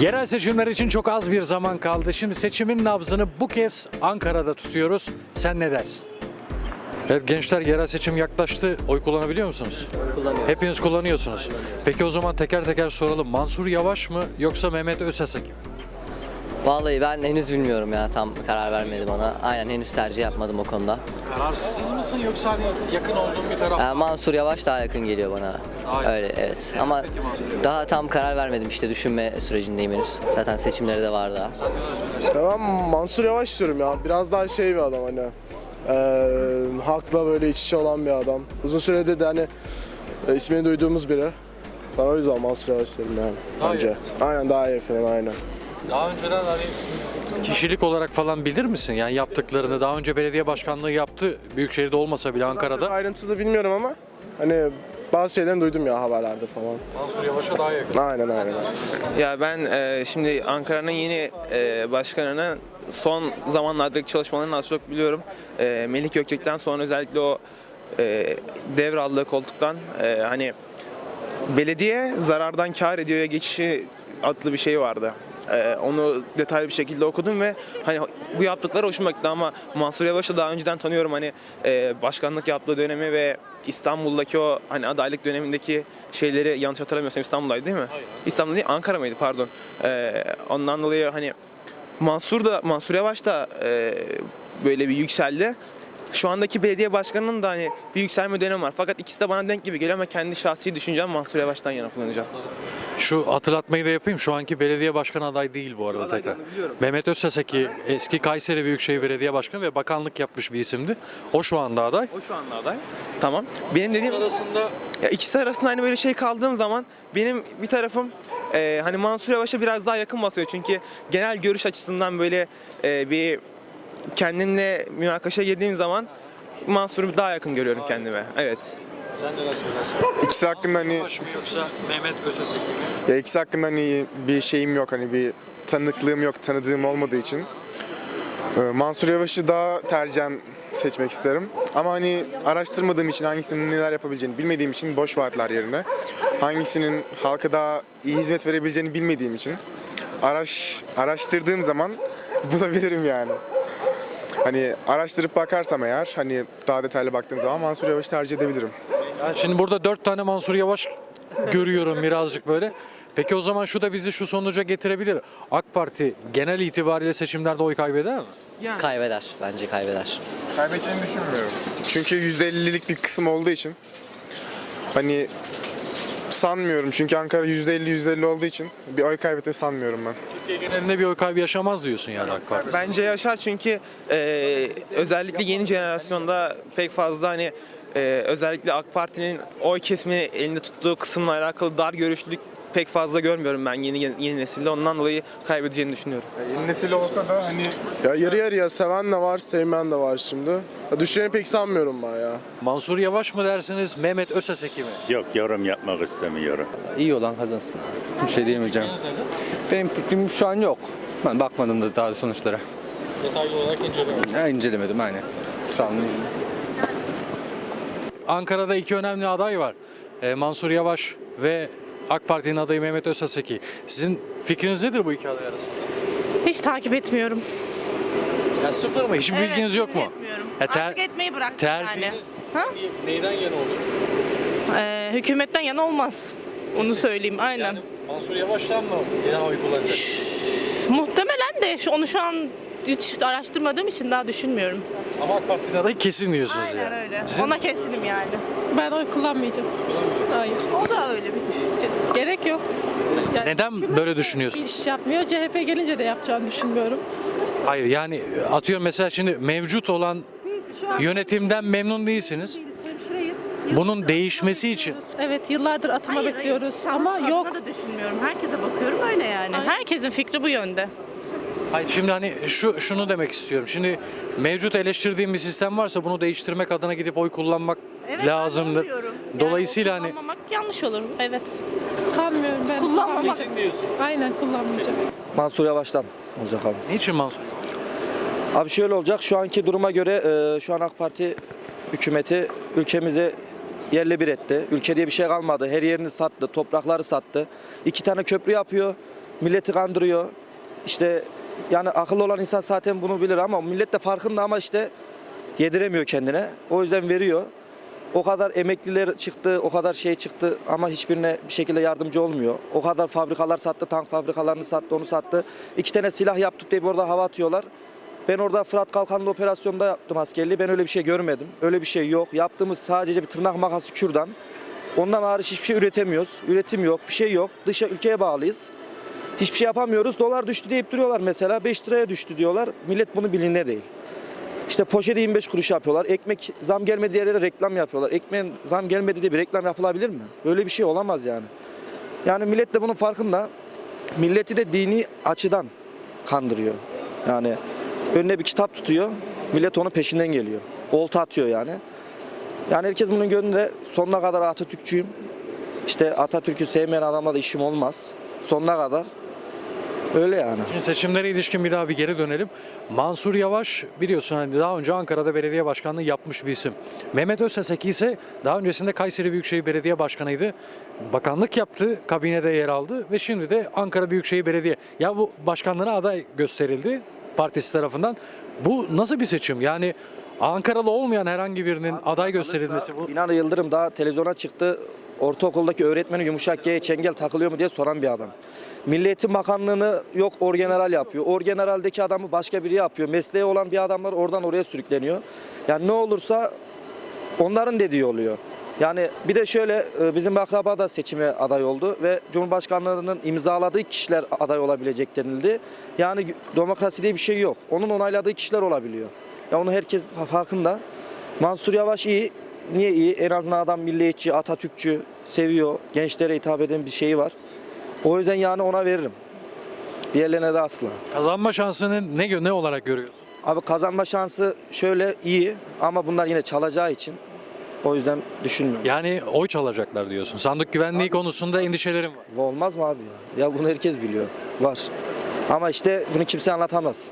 Yerel seçimler için çok az bir zaman kaldı. Şimdi seçimin nabzını bu kez Ankara'da tutuyoruz. Sen ne dersin? Evet gençler yerel seçim yaklaştı. Oy kullanabiliyor musunuz? Kullanıyorum. Hepiniz kullanıyorsunuz. Peki o zaman teker teker soralım. Mansur Yavaş mı yoksa Mehmet Özesek mi? Vallahi ben henüz bilmiyorum ya tam karar vermedim ona. Aynen henüz tercih yapmadım o konuda. Kararsız mısın yoksa hani yakın olduğun bir taraf Ee, Mansur Yavaş daha yakın geliyor bana. Yakın. Öyle evet. Neden Ama peki Mansur Yavaş? daha tam karar vermedim işte düşünme sürecindeyim henüz. Zaten seçimleri de var daha. İşte ben Mansur Yavaş diyorum ya. Biraz daha şey bir adam hani. Eee halkla böyle iç içe olan bir adam. Uzun süredir de hani e, ismini duyduğumuz biri. Ben o yüzden Mansur Yavaş diyorum yani. Bence. Aynen daha yakın aynen. Daha önceden hani kişilik olarak falan bilir misin? Yani yaptıklarını daha önce belediye başkanlığı yaptı. Büyükşehir'de olmasa bile Ankara'da. Ayrıntılı bilmiyorum ama hani bazı şeylerini duydum ya haberlerde falan. Mansur Yavaş'a daha yakın. Aynen aynen. Ya ben e, şimdi Ankara'nın yeni e, başkanını son zamanlardaki çalışmalarını az çok biliyorum. E, Melih Gökçek'ten sonra özellikle o e, devraldığı koltuktan e, hani belediye zarardan kar ediyor'ya geçişi adlı bir şey vardı. E, onu detaylı bir şekilde okudum ve hani bu yaptıkları hoşuma gitti ama Mansur Yavaş'ı daha önceden tanıyorum hani e, başkanlık yaptığı dönemi ve İstanbul'daki o hani adaylık dönemindeki şeyleri yanlış hatırlamıyorsam İstanbul'daydı değil mi? İstanbul değil Ankara mıydı pardon. E, ondan dolayı hani Mansur da Mansur Yavaş da e, böyle bir yükseldi. Şu andaki belediye başkanının da hani bir yükselme dönemi var. Fakat ikisi de bana denk gibi geliyor ama kendi şahsi düşüncem Mansur Yavaş'tan yana kullanacağım. Şu hatırlatmayı da yapayım. Şu anki belediye başkanı aday değil bu arada tekrar. Mehmet Özseseki eski Kayseri Büyükşehir Belediye Başkanı ve bakanlık yapmış bir isimdi. O şu anda aday. O şu anda aday. Tamam. Benim dediğim arasında ya ikisi arasında hani böyle şey kaldığım zaman benim bir tarafım e, hani Mansur Yavaş'a biraz daha yakın basıyor. Çünkü genel görüş açısından böyle e, bir kendimle münakaşa girdiğim zaman Mansur'u daha yakın görüyorum kendime. Evet. Sen neler söylersin? İkisi hakkında hani Yavaş mı yoksa Mehmet Özseseki mi? ya ikisi hakkında hani bir şeyim yok hani bir tanıklığım yok tanıdığım olmadığı için Ee, Mansur Yavaş'ı daha tercihen seçmek isterim. Ama hani araştırmadığım için hangisinin neler yapabileceğini bilmediğim için boş vaatler yerine hangisinin halka daha iyi hizmet verebileceğini bilmediğim için araş araştırdığım zaman bulabilirim yani. Hani araştırıp bakarsam eğer hani daha detaylı baktığım zaman Mansur Yavaş'ı tercih edebilirim. Yani şimdi burada dört tane Mansur Yavaş görüyorum birazcık böyle. Peki o zaman şu da bizi şu sonuca getirebilir. AK Parti genel itibariyle seçimlerde oy kaybeder mi? Kaybeder. Bence kaybeder. Kaybedeceğini düşünmüyorum. Çünkü %50'lik bir kısım olduğu için hani sanmıyorum. Çünkü Ankara %50 %50 olduğu için bir oy kaybetmeyi sanmıyorum ben. Türkiye genelinde bir oy kaybı yaşamaz diyorsun yani AK Parti. Bence yaşar çünkü e, özellikle yeni jenerasyonda pek fazla hani e, özellikle AK Parti'nin oy kesmini elinde tuttuğu kısımla alakalı dar görüşlülük pek fazla görmüyorum ben yeni yeni nesilde. Ondan dolayı kaybedeceğini düşünüyorum. Yeni nesil olsa da hani Ya yarı yarıya seven de var, sevmeyen de var şimdi. Ya düşeceğini pek sanmıyorum ben ya. Mansur Yavaş mı dersiniz, Mehmet Özeseki mi? Yok yorum yapmak istemiyorum. İyi olan kazansın. Bir şey diyemeyeceğim. Benim fikrim şu an yok. Ben bakmadım da daha sonuçlara. Detaylı olarak incelemedim. Ya, incelemedim aynen. Sağ olun. Ankara'da iki önemli aday var. Ee, Mansur Yavaş ve AK Parti'nin adayı Mehmet Özeseki. Sizin fikriniz nedir bu iki aday arasında? Hiç takip etmiyorum. Ya sıfır mı? Hiçbir bilginiz yok mu? Etmiyorum. E, ter- Artık etmeyi bıraktım yani. Tercihiniz Ha? neyden yana olur? Ee, hükümetten yana olmaz. Onu söyleyeyim aynen. Yani Mansur Yavaş'tan mı yine oy kullanacak? Muhtemelen de şu- onu şu an hiç araştırmadığım için daha düşünmüyorum. Ama AK Parti'nin adayı kesin diyorsunuz Aynen yani. öyle. Sizin- Ona kesinim yani. Ben oy kullanmayacağım. Hayır. O da öyle bir Gerek yok. Yani Neden böyle düşünüyorsun? iş yapmıyor. CHP gelince de yapacağını düşünmüyorum. Hayır yani atıyorum mesela şimdi mevcut olan Biz şu an yönetimden memnun değilsiniz. hemşireyiz. Bunun değişmesi için Evet yıllardır atama Hayır, bekliyoruz hayır. ama yok. da düşünmüyorum. Herkese bakıyorum öyle yani. Aynen. Herkesin fikri bu yönde. Hayır şimdi hani şu şunu demek istiyorum. Şimdi mevcut eleştirdiğim bir sistem varsa bunu değiştirmek adına gidip oy kullanmak Evet, ben lazımdır. onu diyorum. Dolayısıyla yani hani kullanmamak yanlış olur. Evet. Sanmıyorum ben. Kullanmamak. diyorsun. Aynen kullanmayacağım. Mansur Yavaş'tan olacak abi. Niçin Mansur? Abi şöyle olacak şu anki duruma göre e, şu an AK Parti hükümeti ülkemizi yerle bir etti. Ülke diye bir şey kalmadı. Her yerini sattı, toprakları sattı. İki tane köprü yapıyor. milleti kandırıyor. İşte yani akıllı olan insan zaten bunu bilir ama millet de farkında ama işte yediremiyor kendine. O yüzden veriyor. O kadar emekliler çıktı, o kadar şey çıktı ama hiçbirine bir şekilde yardımcı olmuyor. O kadar fabrikalar sattı, tank fabrikalarını sattı, onu sattı. İki tane silah yaptık diye orada hava atıyorlar. Ben orada Fırat Kalkanlı operasyonda yaptım askerliği. Ben öyle bir şey görmedim. Öyle bir şey yok. Yaptığımız sadece bir tırnak makası kürdan. Ondan hariç hiçbir şey üretemiyoruz. Üretim yok, bir şey yok. Dışa ülkeye bağlıyız. Hiçbir şey yapamıyoruz. Dolar düştü deyip duruyorlar mesela. 5 liraya düştü diyorlar. Millet bunu bilinde değil. İşte poşeti 25 kuruş yapıyorlar. Ekmek zam gelmedi diye yere reklam yapıyorlar. Ekmeğin zam gelmedi diye bir reklam yapılabilir mi? Böyle bir şey olamaz yani. Yani millet de bunun farkında. Milleti de dini açıdan kandırıyor. Yani önüne bir kitap tutuyor. Millet onun peşinden geliyor. Olta atıyor yani. Yani herkes bunun gönlünde sonuna kadar Atatürkçüyüm. İşte Atatürk'ü sevmeyen adamla da işim olmaz. Sonuna kadar. Öyle yani. Şimdi seçimlere ilişkin bir daha bir geri dönelim. Mansur Yavaş biliyorsun hani daha önce Ankara'da belediye başkanlığı yapmış bir isim. Mehmet Özseseki ise daha öncesinde Kayseri Büyükşehir Belediye Başkanıydı. Bakanlık yaptı, kabinede yer aldı ve şimdi de Ankara Büyükşehir Belediye. Ya bu başkanlığına aday gösterildi partisi tarafından. Bu nasıl bir seçim? Yani Ankaralı olmayan herhangi birinin aday gösterilmesi bu. Binali Yıldırım daha televizyona çıktı. Ortaokuldaki öğretmeni yumuşak G'ye çengel takılıyor mu diye soran bir adam. Milli Eğitim Bakanlığı'nı yok orgeneral yapıyor. Orgeneraldeki adamı başka biri yapıyor. Mesleği olan bir adamlar oradan oraya sürükleniyor. Yani ne olursa onların dediği oluyor. Yani bir de şöyle e, bizim akraba da seçime aday oldu ve Cumhurbaşkanlığının imzaladığı kişiler aday olabilecek denildi. Yani demokrasi diye bir şey yok. Onun onayladığı kişiler olabiliyor. Ya onu herkes fa- farkında. Mansur Yavaş iyi. Niye iyi? En azından adam milliyetçi, Atatürkçü, seviyor. Gençlere hitap eden bir şeyi var. O yüzden yani ona veririm. Diğerlerine de asla. Kazanma şansını ne, gö- ne olarak görüyorsun? Abi kazanma şansı şöyle iyi ama bunlar yine çalacağı için o yüzden düşünmüyorum. Yani oy çalacaklar diyorsun. Sandık güvenliği konusunda endişelerim var. Olmaz mı abi ya? Ya bunu herkes biliyor. Var. Ama işte bunu kimse anlatamaz.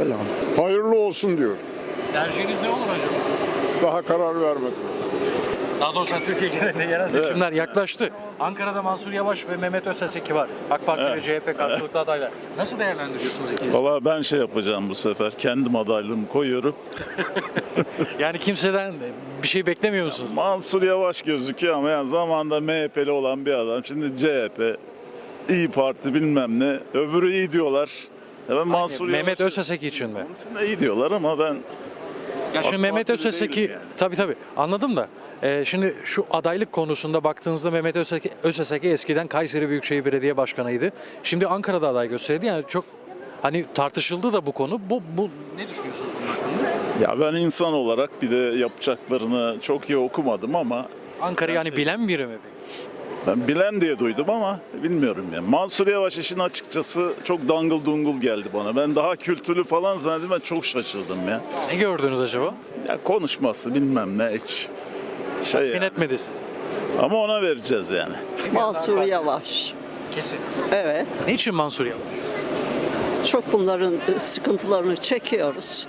Öyle abi. Hayırlı olsun diyor. Tercihiniz ne olur acaba? Daha karar vermedim. Daha doğrusu Türkiye genelinde yerel seçimler yaklaştı. Ankara'da Mansur Yavaş ve Mehmet Özseseki var. AK Parti ve CHP karşılıklı adaylar. Nasıl değerlendiriyorsunuz ikiniz? Valla ben şey yapacağım bu sefer. Kendim adaylığımı koyuyorum. Yani kimseden bir şey beklemiyor musunuz? Mansur Yavaş gözüküyor ama yani zamanında MHP'li olan bir adam. Şimdi CHP, İyi Parti bilmem ne. Öbürü iyi diyorlar. Ya ben Mansur Mehmet Yavaş'ı- Özseseki için mi? Onun için de iyi diyorlar ama ben Ya şimdi Mehmet değilim yani. tabii tabii anladım da e, şimdi şu adaylık konusunda baktığınızda Mehmet Özseseki, Özseseki eskiden Kayseri Büyükşehir Belediye Başkanıydı. Şimdi Ankara'da aday gösterildi. Yani çok hani tartışıldı da bu konu. Bu, bu ne düşünüyorsunuz bunun hakkında? ya ben insan olarak bir de yapacaklarını çok iyi okumadım ama Ankara yani bilen biri mi? peki? Ben bilen diye duydum ama bilmiyorum yani. Mansur Yavaş işin açıkçası çok dangıl dungul geldi bana. Ben daha kültürlü falan zannettim ben çok şaşırdım ya. Ne gördünüz acaba? Ya konuşması bilmem ne hiç şey Bin yani. etmedi sizi. Ama ona vereceğiz yani. Mansur Yavaş. Kesin. Evet. Niçin Mansur Yavaş? Çok bunların e, sıkıntılarını çekiyoruz.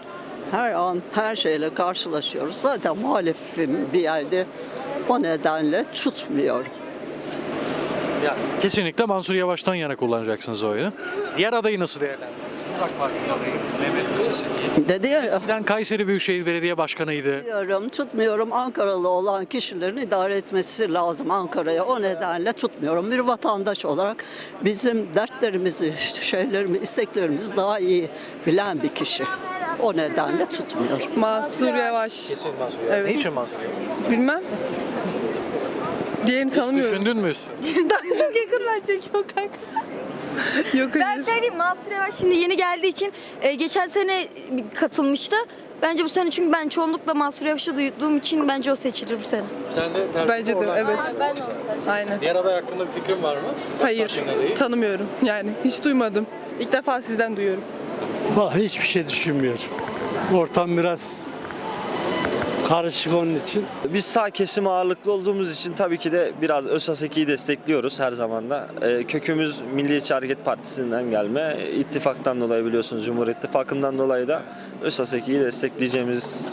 Her an her şeyle karşılaşıyoruz. Zaten muhalefim bir yerde o nedenle tutmuyor. Ya, kesinlikle Mansur Yavaş'tan yana kullanacaksınız oyunu. Diğer adayı nasıl değerlendiriyorsunuz? AK Parti'nin adayı Mehmet Özeseki. Dedi ya Eskiden Kayseri Büyükşehir Belediye Başkanıydı. tutmuyorum, tutmuyorum. Ankaralı olan kişilerin idare etmesi lazım Ankara'ya. O nedenle tutmuyorum. Bir vatandaş olarak bizim dertlerimizi, şeylerimizi, isteklerimizi daha iyi bilen bir kişi. O nedenle tutmuyorum. Mansur Yavaş. Kesin Mansur Yavaş. Evet. Niçin Mansur Yavaş? Bilmem. Diğerini tanımıyorum. Düşündün mü? Daha çok yakından çekiyor kanka. Yok Ben hayır. söyleyeyim Mansur Yavaş şimdi yeni geldiği için e, geçen sene katılmıştı. Bence bu sene çünkü ben çoğunlukla Mansur Yavaş'ı duyduğum için bence o seçilir bu sene. Sen de tercih Bence de oradan- evet. Ben de onu tercih Aynen. Diğer aday hakkında bir fikrin var mı? Hayır. Partinin adayı. Tanımıyorum. Yani hiç duymadım. İlk defa sizden duyuyorum. Vallahi hiçbir şey düşünmüyorum. Ortam biraz karışık onun için. Biz sağ kesim ağırlıklı olduğumuz için tabii ki de biraz ÖSASEKİ'yi destekliyoruz her zaman da. Ee, kökümüz Milliyetçi Hareket Partisi'nden gelme. İttifaktan dolayı biliyorsunuz Cumhur İttifakı'ndan dolayı da ÖSASEKİ'yi destekleyeceğimiz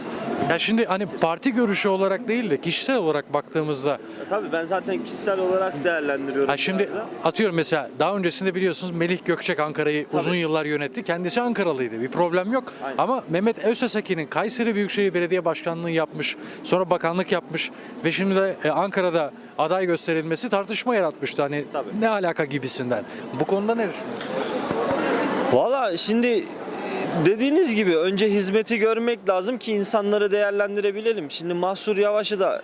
Ya şimdi hani parti görüşü olarak değil de kişisel olarak baktığımızda Tabii ben zaten kişisel olarak değerlendiriyorum. Ha şimdi atıyorum mesela daha öncesinde biliyorsunuz Melih Gökçek Ankara'yı uzun yıllar yönetti. Kendisi Ankaralıydı. Bir problem yok. Ama Mehmet Öztesekin'in Kayseri Büyükşehir Belediye Başkanlığı yapmış. Sonra bakanlık yapmış ve şimdi de e, Ankara'da aday gösterilmesi tartışma yaratmıştı. Hani ne alaka gibisinden. Bu konuda ne düşünüyorsunuz? Valla şimdi dediğiniz gibi önce hizmeti görmek lazım ki insanları değerlendirebilelim. Şimdi Mahsur Yavaş'ı da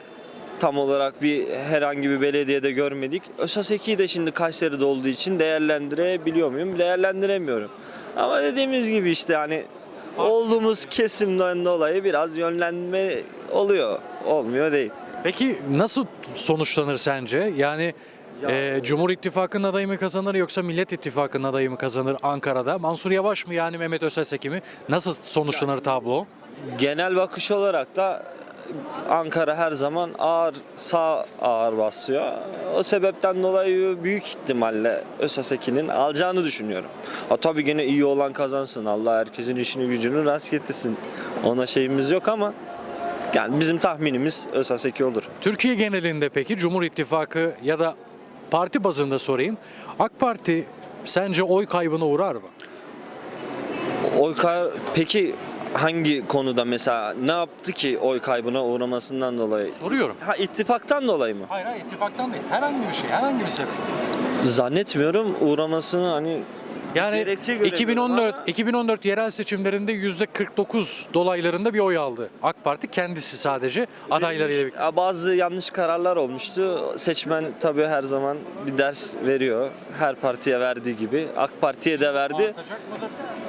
tam olarak bir herhangi bir belediyede görmedik. Ösaseki'yi de şimdi Kayseri'de olduğu için değerlendirebiliyor muyum? Değerlendiremiyorum. Ama dediğimiz gibi işte hani olduğumuz kesimden dolayı biraz yönlenme oluyor. Olmuyor değil. Peki nasıl sonuçlanır sence? Yani e, Cumhur İttifakı'nın adayı mı kazanır yoksa Millet İttifakı'nın adayı mı kazanır Ankara'da? Mansur Yavaş mı yani Mehmet Özteseki mi? Nasıl sonuçlanır tablo? genel bakış olarak da Ankara her zaman ağır sağ ağır basıyor. O sebepten dolayı büyük ihtimalle Ösaseki'nin alacağını düşünüyorum. Ha tabii gene iyi olan kazansın. Allah herkesin işini gücünü rast getirsin. Ona şeyimiz yok ama yani bizim tahminimiz Ösaseki olur. Türkiye genelinde peki Cumhur İttifakı ya da parti bazında sorayım. AK Parti sence oy kaybına uğrar mı? Oy kay- peki hangi konuda mesela ne yaptı ki oy kaybına uğramasından dolayı? Soruyorum. Ha ittifaktan dolayı mı? Hayır hayır ittifaktan değil. Herhangi bir şey, herhangi bir sebep. Zannetmiyorum uğramasını hani Yani Gerekçe göremiyorum 2014 ama- 2014 yerel seçimlerinde %49 dolaylarında bir oy aldı. AK Parti kendisi sadece adaylarıyla birlikte. Ya Bazı yanlış kararlar olmuştu. Seçmen tabii her zaman bir ders veriyor. Her partiye verdiği gibi. AK Parti'ye de verdi. Mıdır?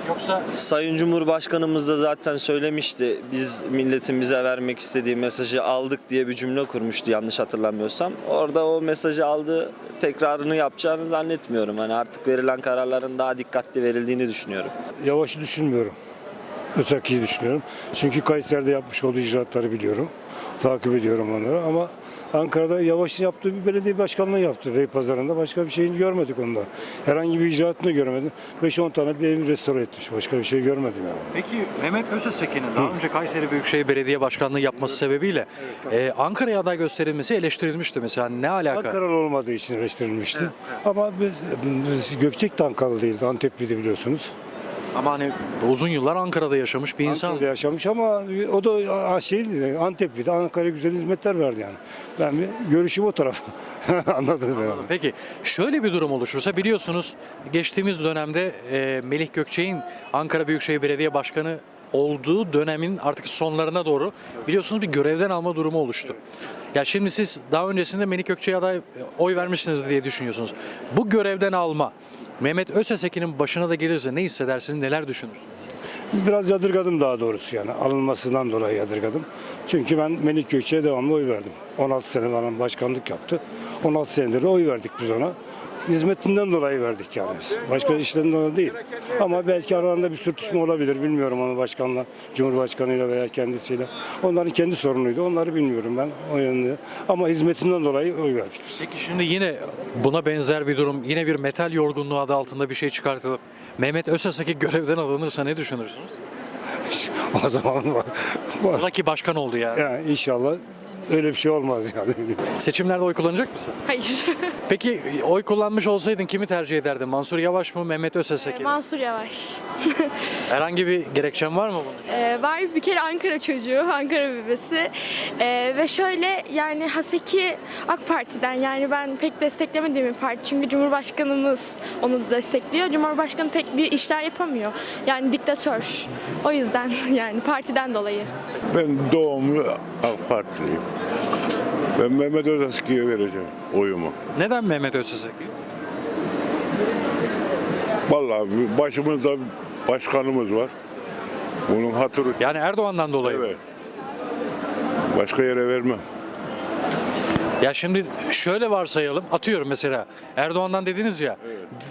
Yoksa Sayın Cumhurbaşkanımız da zaten söylemişti. Biz milletin bize vermek istediği mesajı aldık diye bir cümle kurmuştu yanlış hatırlamıyorsam. Orada o mesajı aldı. Tekrarını yapacağını zannetmiyorum. Hani artık verilen kararların daha dikkatli verildiğini düşünüyorum. Yavaş'ı düşünmüyorum. Ötekiyi düşünüyorum. Çünkü Kayseri'de yapmış olduğu icraatları biliyorum. Takip ediyorum onları ama Ankara'da Yavaş'ın yaptığı bir belediye başkanlığı yaptı. Beypazarı'nda başka bir şeyini görmedik onda. Herhangi bir icraatını görmedim. 5-10 tane bir evi restore etmiş. Başka bir şey görmedim yani. Peki Mehmet Özesekin'in daha önce Kayseri Büyükşehir Belediye Başkanlığı yapması sebebiyle e, Ankara'ya aday gösterilmesi eleştirilmişti mesela. Ne alaka? Ankaralı olmadığı için eleştirilmişti. Ama biz, biz Gökçek de Ankaralı değildi. Antepliydi biliyorsunuz. Ama hani uzun yıllar Ankara'da yaşamış bir insan. Ankara'da yaşamış ama o da şey Antepliydi. Ankara'ya güzel hizmetler verdi yani. Ben bir görüşüm o taraf. Anladınız herhalde. Peki şöyle bir durum oluşursa biliyorsunuz geçtiğimiz dönemde e, Melih Gökçek'in Ankara Büyükşehir Belediye Başkanı olduğu dönemin artık sonlarına doğru biliyorsunuz bir görevden alma durumu oluştu. Ya şimdi siz daha öncesinde Melih Gökçek'e aday e, oy vermişsiniz diye düşünüyorsunuz. Bu görevden alma Mehmet Özesekin'in başına da gelirse ne hissedersiniz, neler düşünürsünüz? Biraz yadırgadım daha doğrusu yani. Alınmasından dolayı yadırgadım. Çünkü ben Melik Gökçe'ye devamlı oy verdim. 16 sene falan başkanlık yaptı. 16 senedir de oy verdik biz ona. Hizmetinden dolayı verdik yani biz. Başka işlerinden dolayı değil. Ama belki aralarında bir sürtüşme olabilir. Bilmiyorum onu başkanla, Cumhurbaşkanıyla veya kendisiyle. Onların kendi sorunuydu. Onları bilmiyorum ben o yönde. Ama hizmetinden dolayı oy verdik biz. Peki şimdi yine buna benzer bir durum, yine bir metal yorgunluğu adı altında bir şey çıkartılıp Mehmet Özeseki görevden alınırsa ne düşünürsünüz? o zaman var. Ola ki başkan oldu ya. Yani inşallah öyle bir şey olmaz yani. Seçimlerde oy kullanacak mısın? Hayır. Peki oy kullanmış olsaydın kimi tercih ederdin? Mansur Yavaş mı, Mehmet Özeseki mi? Mansur Yavaş. Herhangi bir gerekçen var mı bunun? Ee, var bir kere Ankara çocuğu, Ankara bebesi. Ee, ve şöyle yani Haseki AK Parti'den yani ben pek desteklemediğim bir parti. Çünkü Cumhurbaşkanımız onu destekliyor. Cumhurbaşkanı pek bir işler yapamıyor. Yani diktatör. O yüzden yani partiden dolayı. Ben doğumlu AK Partiliyim. Ben Mehmet Özeski'ye vereceğim oyumu. Neden Mehmet Özeseki? Vallahi başımızda başkanımız var. Bunun hatırı. Yani Erdoğan'dan dolayı. Evet. Başka yere vermem. Ya şimdi şöyle varsayalım. Atıyorum mesela Erdoğan'dan dediniz ya.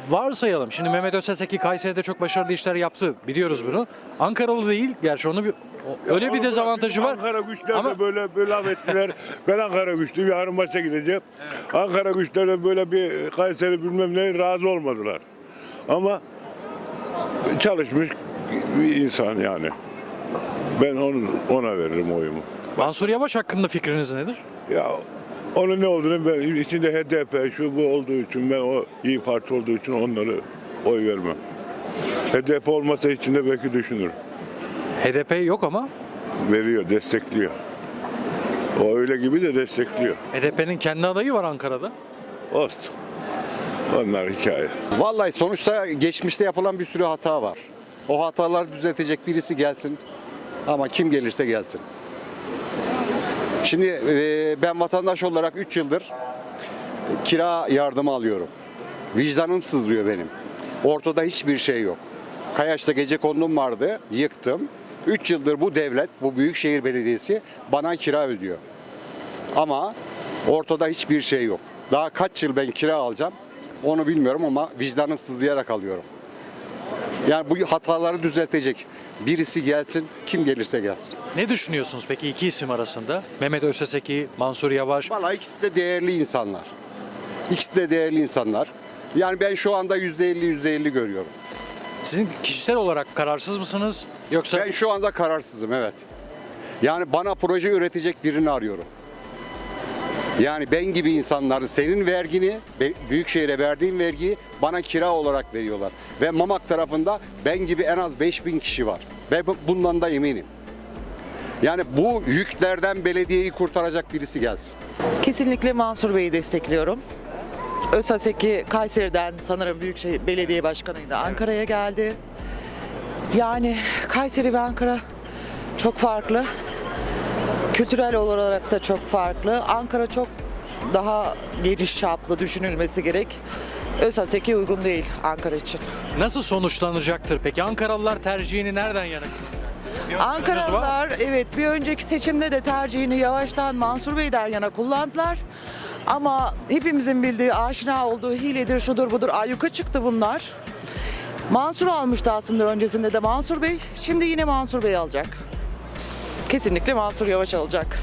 Varsayalım. Şimdi Mehmet Özeseki Kayseri'de çok başarılı işler yaptı. Biliyoruz bunu. Ankaralı değil. Gerçi onu bir o- öyle bir dezavantajı var. Ankara güçler Ama- de böyle böyle laf ettiler. ben Ankara güçlüyüm. Yarın maça gideceğim. Ankara güçler de böyle bir Kayseri bilmem ne razı olmadılar. Ama çalışmış bir insan yani. Ben onu, ona veririm oyumu. Mansur Yavaş hakkında fikriniz nedir? Ya onun ne olduğunu ben içinde HDP şu bu olduğu için ben o iyi Parti olduğu için onları oy vermem. HDP olmasa içinde belki düşünür. HDP yok ama Veriyor, destekliyor. O öyle gibi de destekliyor. HDP'nin kendi adayı var Ankara'da. Olsun. Onlar hikaye. Vallahi sonuçta geçmişte yapılan bir sürü hata var. O hataları düzeltecek birisi gelsin. Ama kim gelirse gelsin. Şimdi e, ben vatandaş olarak 3 yıldır kira yardımı alıyorum. Vicdanım sızlıyor benim. Ortada hiçbir şey yok. Kayaş'ta gece kondum vardı, yıktım. 3 yıldır bu devlet, bu Büyükşehir Belediyesi bana kira ödüyor. Ama ortada hiçbir şey yok. Daha kaç yıl ben kira alacağım onu bilmiyorum ama vicdanım sızlayarak alıyorum. Yani bu hataları düzeltecek birisi gelsin, kim gelirse gelsin. Ne düşünüyorsunuz peki iki isim arasında? Mehmet Özseseki, Mansur Yavaş. Vallahi ikisi de değerli insanlar. İkisi de değerli insanlar. Yani ben şu anda %50 %50 görüyorum. Sizin kişisel olarak kararsız mısınız? Yoksa Ben şu anda kararsızım evet. Yani bana proje üretecek birini arıyorum. Yani ben gibi insanları senin vergini, Büyükşehir'e verdiğin vergiyi bana kira olarak veriyorlar. Ve Mamak tarafında ben gibi en az 5000 kişi var. Ve bu- bundan da eminim. Yani bu yüklerden belediyeyi kurtaracak birisi gelsin. Kesinlikle Mansur Bey'i destekliyorum. Özaseki Kayseri'den sanırım Büyükşehir Belediye Başkanı'ydı. Ankara'ya geldi. Yani Kayseri ve Ankara çok farklı. Kültürel olarak da çok farklı. Ankara çok daha geniş çaplı düşünülmesi gerek. Özaseki uygun değil Ankara için. nasıl sonuçlanacaktır peki? Ankaralılar tercihini nereden yana? Ankaralılar evet bir önceki seçimde de tercihini yavaştan Mansur Bey'den yana kullandılar. Ama hepimizin bildiği, aşina olduğu hiledir, şudur budur ayyuka çıktı bunlar. Mansur almıştı aslında öncesinde de Mansur Bey. Şimdi yine Mansur Bey alacak. Kesinlikle Mansur Yavaş alacak.